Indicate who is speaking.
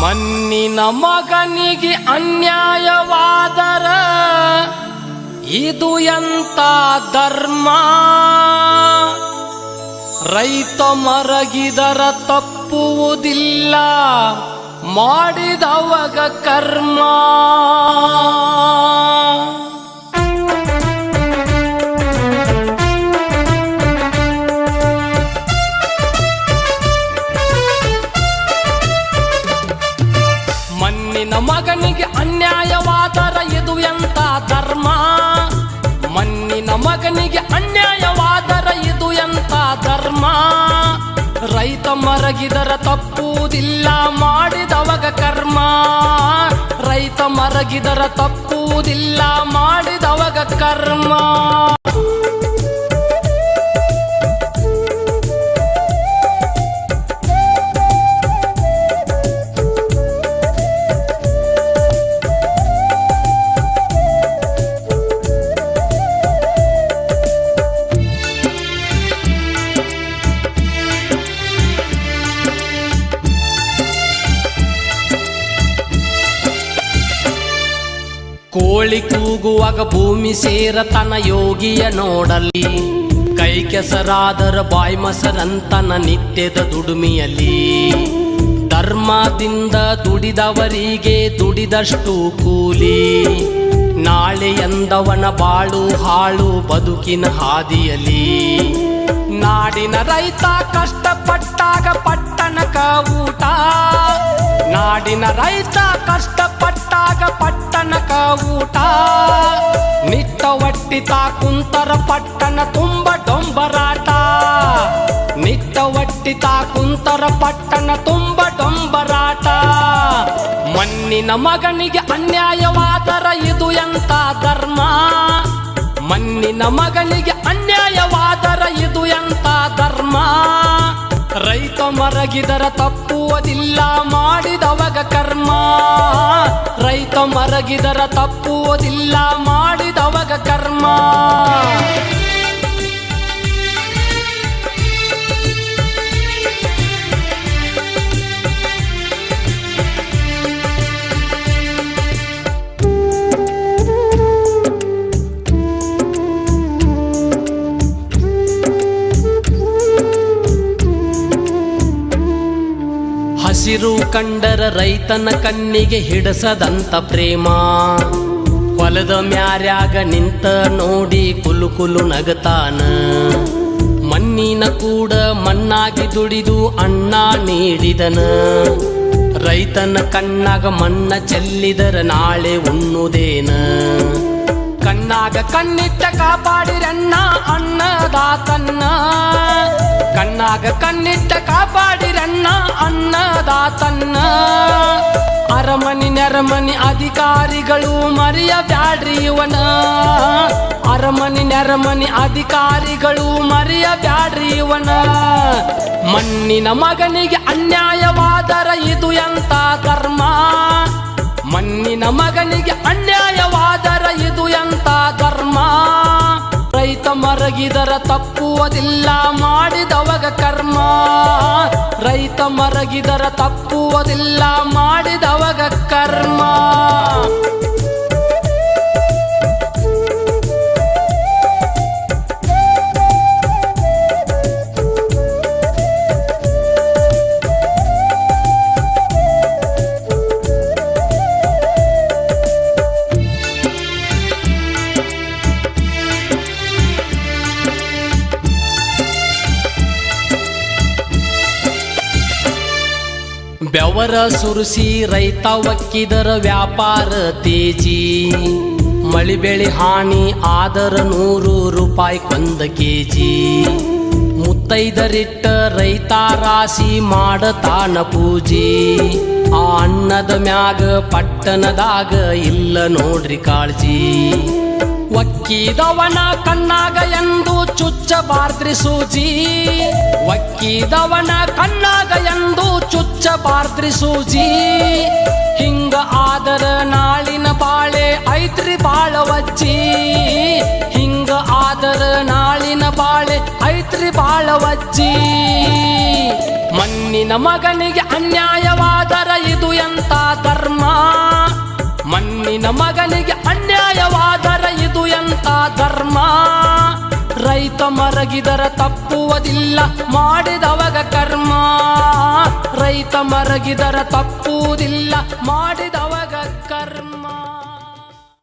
Speaker 1: ಮಣ್ಣಿನ ಮಗನಿಗೆ ಅನ್ಯಾಯವಾದರ. ಇದು ಎಂತ ಧರ್ಮ? ರೈತ ಮರಗಿದರ ತಪ್ಪುವುದಿಲ್ಲ. ಮಾಡಿದವಗ ಕರ್ಮ. ಮರಗಿದರ ತಪ್ಪುವುದಿಲ್ಲ ಮಾಡಿದವಗ ಕರ್ಮ. ರೈತ ಮರಗಿದರ ತಪ್ಪುವುದಿಲ್ಲ ಮಾಡಿದವಗ ಕರ್ಮ. ಕೋಳಿ ಕೂಗುವಾಗ ಭೂಮಿ ಸೇರ ತನ ಯೋಗಿಯ ನೋಡಲಿ. ಕೈ ಕೆಸರಾದರ ಬಾಯ್ ಮಸರಂತನ ನಿತ್ಯದ ದುಡುಮಿಯಲಿ ಧರ್ಮದಿಂದ ದುಡಿದವರಿಗೆ ದುಡಿದಷ್ಟು ಕೂಲಿ. ನಾಳೆ ಎಂದವನ ಬಾಳು ಹಾಳು ಬದುಕಿನ ಹಾದಿಯಲಿ ನಾಡಿನ ರೈತ ಕಷ್ಟಪಟ್ಟಾಗ ಪಟ್ಟಣಕ ಊಟ. ನಾಡಿನ ರೈತ ಕಷ್ಟಪಟ್ಟಾಗ ಪಟ್ಟಣಕ ಊಟ. ನಿಟ್ಟ ಒಟ್ಟಿತ ಕುಂತರ ಪಟ್ಟಣ ತುಂಬ ಡೊಂಬರಾಟ ನಿಟ್ಟ ಒಟ್ಟಿತ ಕುಂತರ ಪಟ್ಟಣ ತುಂಬ ಡೊಂಬರಾಟ ಮಣ್ಣಿನ ಮಗನಿಗೆ ಅನ್ಯಾಯವಾದರ ಇದು ಎಂತ ಧರ್ಮ? ಮಣ್ಣಿನ ಮಗನಿಗೆ ಅನ್ಯಾಯವಾದರ ರೈತ ಮರಗಿದರ ತಪ್ಪುವುದಿಲ್ಲ ಮಾಡಿದವಗ ಕರ್ಮ. ರೈತ ಮರಗಿದರ ತಪ್ಪುವುದಿಲ್ಲ ಮಾಡಿದವಗ ಕರ್ಮ. ಕಂಡರ ರೈತನ ಕಣ್ಣಿಗೆ ಹಿಡಸದಂತ ಪ್ರೇಮ. ಹೊಲದ ಮ್ಯಾರ್ಯಾಗ ನಿಂತ ನೋಡಿ ಕುಲು ಕುಲು ನಗತಾನ. ಮಣ್ಣಿನ ಕೂಡ ಮಣ್ಣಾಗಿ ದುಡಿದು ಅಣ್ಣ ನೀಡಿದನ. ರೈತನ ಕಣ್ಣಾಗ ಮಣ್ಣ ಚೆಲ್ಲಿದರ ನಾಳೆ ಉಣ್ಣುದೇನ. ಕಣ್ಣಾಗ ಕಣ್ಣಿಟ್ಟ ಕಾಪಾಡಿರಣ್ಣ ಅಣ್ಣದಾತನ್ನ ಕಣ್ಣಾಗ ಕಣ್ಣಿಟ್ಟ ಕಾಪಾಡಿರಣ್ಣ ಅನ್ನದಾತನ್ನ ಅರಮನಿ, ನೆರಮನಿ ಅಧಿಕಾರಿಗಳು ಮರಿಯ ಬ್ಯಾಡ್ರಿ ಇವನ ಅರಮನಿ, ನೆರಮನಿ ಅಧಿಕಾರಿಗಳು ಮರಿಯ ಬ್ಯಾಡ್ರಿ ಇವನ ಮಣ್ಣಿನ ಮಗನಿಗೆ ಅನ್ಯಾಯವಾದರ ಇದು ಎಂತ ಕರ್ಮ? ಮಣ್ಣಿನ ಮಗನಿಗೆ ಅನ್ಯಾಯವಾದರ ಮರಗಿದರ ತಪ್ಪುವುದಿಲ್ಲ ಮಾಡಿದವಗ ಕರ್ಮ. ರೈತ ಮರಗಿದರ ತಪ್ಪುವುದಿಲ್ಲ ಮಾಡಿದವಗ ಕರ್ಮ. ಬೆವರ ಸುರಿಸಿ ರೈತ ಒಕ್ಕಿದರ ವ್ಯಾಪಾರ ತೇಜಿ ಮಳಿ ಬೆಳಿ ಹಾನಿ ಆದರ ನೂರು ರೂಪಾಯಿ ಕೊಂದ ಕೆಜಿ ಮುತ್ತೈದರಿಟ್ಟ ರೈತ ರಾಶಿ ಮಾಡತಾನ ಪೂಜಿ. ಆ ಅನ್ನದ ಮ್ಯಾಗ ಪಟ್ಟಣದಾಗ ಇಲ್ಲ ನೋಡ್ರಿ ಕಾಳಜಿ. ಒಕ್ಕಿದವನ ಕಣ್ಣಾಗ ಎಂದು ಚುಚ್ಚಬಾರ್ದ್ರಿ ಸೂಜಿ. ಒಕ್ಕಿದವನ ಕಣ್ಣಾಗ ಎಂದು ಚುಚ್ಚಬಾರ್ದ್ರಿ ಸೂಜಿ. ಹಿಂಗ ಆದರ ನಾಳಿನ ಬಾಳೆ ಐತ್ರಿ ಬಾಳ ವಜ್ಜಿ ಹಿಂಗ ಆದರ ನಾಳಿನ ಬಾಳೆ ಐತ್ರಿ ಬಾಳ ವಜ್ಜಿ ಮಣ್ಣಿನ ಮಗನಿಗೆ ಅನ್ಯಾಯವಾದ ಅನ್ಯಾಯವಾದರ ಇದು ಎಂತ ಧರ್ಮ? ಮಣ್ಣಿನ ಮಗನಿಗೆ ಧರ್ಮ. ರೈತ ಮರಗಿದರ ತಪ್ಪುವುದಿಲ್ಲ ಮಾಡಿದವಗ ಕರ್ಮ. ರೈತ ಮರಗಿದರ ತಪ್ಪುವುದಿಲ್ಲ ಮಾಡಿದವಗ ಕರ್ಮ.